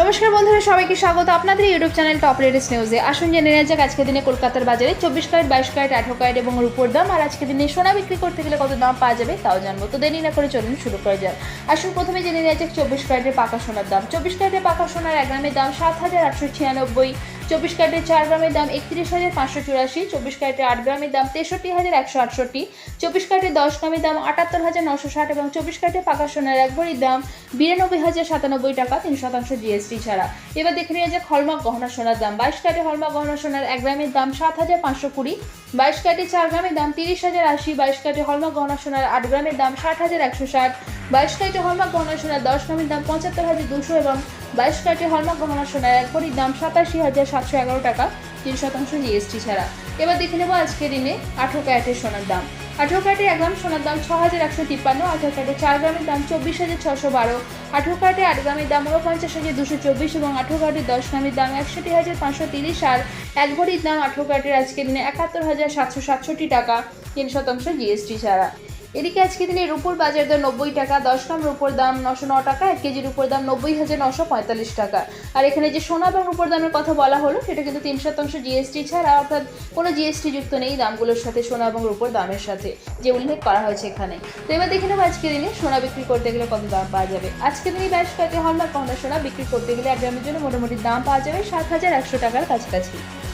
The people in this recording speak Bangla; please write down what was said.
নমস্কার বন্ধুরা, সবাইকে স্বাগত আপনাদের ইউটিউব চ্যানেল টপ লেটেস্ট নিউজে। আসুন জেনে নেওয়া যাক, আজকের দিনে কলকাতার বাজারে চব্বিশ ক্যারেট, বাইশ ক্যারেট, আঠারো ক্যারেট এবং রুপোর দাম আর আজকের দিনে সোনা বিক্রি করতে গেলে কত দাম পাওয়া যাবে তাও জানব। তো দেরি না করে চলুন শুরু করা যাক। আসুন প্রথমে জেনে নেওয়া যাক চব্বিশ ক্যারেটের পাকা সোনার দাম। চব্বিশ ক্যারেটের পাকা সোনার এক গ্রামের দাম সাত হাজার আটশো ছিয়ানব্বই। চব্বিশ ক্যারেটের চার গ্রামের দাম একত্রিশ হাজার পাঁচশো চুরাশি, চব্বিশ ক্যারেটের আট গ্রামের দাম তেষট্টি হাজার একশো আটষট্টি, চব্বিশ ক্যারেটের দশ গ্রামের দাম আটাত্তর হাজার নশো ষাট এবং চব্বিশ ক্যারেটের পাকা সোনার এক ভরির দাম বিরানব্বই হাজার সাতানব্বই টাকা, তিন শতাংশ জিএসটি ছাড়া। এবার দেখে নিয়ে যাক হলমার্ক গহনা সোনার দাম। বাইশ ক্যারেটের হলমার্ক গহনা সোনার এক গ্রামের দাম সাত হাজার পাঁচশো কুড়ি, বাইশ ক্যারেটের চার গ্রামের দাম তিরিশ হাজার আশি, বাইশ ক্যারেটের হলমার্ক গহনা সোনার আট গ্রামের দাম ষাট হাজার একশো ষাট বাইশ ক্যারেটের হলমার্ক গহনা সোনার দশ গ্রামের দাম পঁচাত্তর হাজার দুশো এবং বাইশ ক্যারেটের হলমার্ক গহনা সোনার এক ভরির দাম সাতাশি হাজার সাতশো এগারো টাকা, তিন শতাংশ জিএসটি ছাড়া। এবার দেখে নেব আজকের দিনে আঠেরো ক্যারেটের সোনার দাম। আঠেরো ক্যারেটের এক গ্রাম সোনার দাম ছ হাজার একশো তিপ্পান্ন, আঠেরো ক্যারেটের চার গ্রামের দাম চব্বিশ হাজার ছশো বারো, আঠেরো ক্যারেটের আট গ্রামের দাম উনপঞ্চাশ হাজার দুশো চব্বিশ এবং আঠেরো ক্যারেটের দশ গ্রামের দাম একষট্টি হাজার পাঁচশো তিরিশ, আর এক ভরির দাম আঠেরো ক্যারেটের আজকের দিনে একাত্তর হাজার সাতশো সাতষট্টি টাকা, তিন শতাংশ জিএসটি ছাড়া। এদিকে আজকে দিনে রুপোর বাজার দর নব্বই টাকা, দশ গ্রাম রুপোর দাম নশো ন টাকা, এক কেজি রুপোর দাম নব্বই হাজার নশো পঁয়তাল্লিশ টাকা। আর এখানে যে সোনা এবং রুপোর দামের কথা বলা হলো, সেটা কিন্তু তিন শতাংশ জিএসটি ছাড়া, অর্থাৎ কোনো জিএসটি যুক্ত নেই দামগুলোর সাথে সোনা এবং রুপোর দামের সাথে, যে উল্লেখ করা হয়েছে এখানে। তো এবার দেখে নেব আজকে দিনে সোনা বিক্রি করতে গেলে কত দাম পাওয়া যাবে। আজকে দিনে বাইশ কয়েকটি গহনা সোনা বিক্রি করতে গেলে এক গ্রামের জন্য মোটামুটি দাম পাওয়া যাবে সাত হাজার একশো টাকার কাছাকাছি।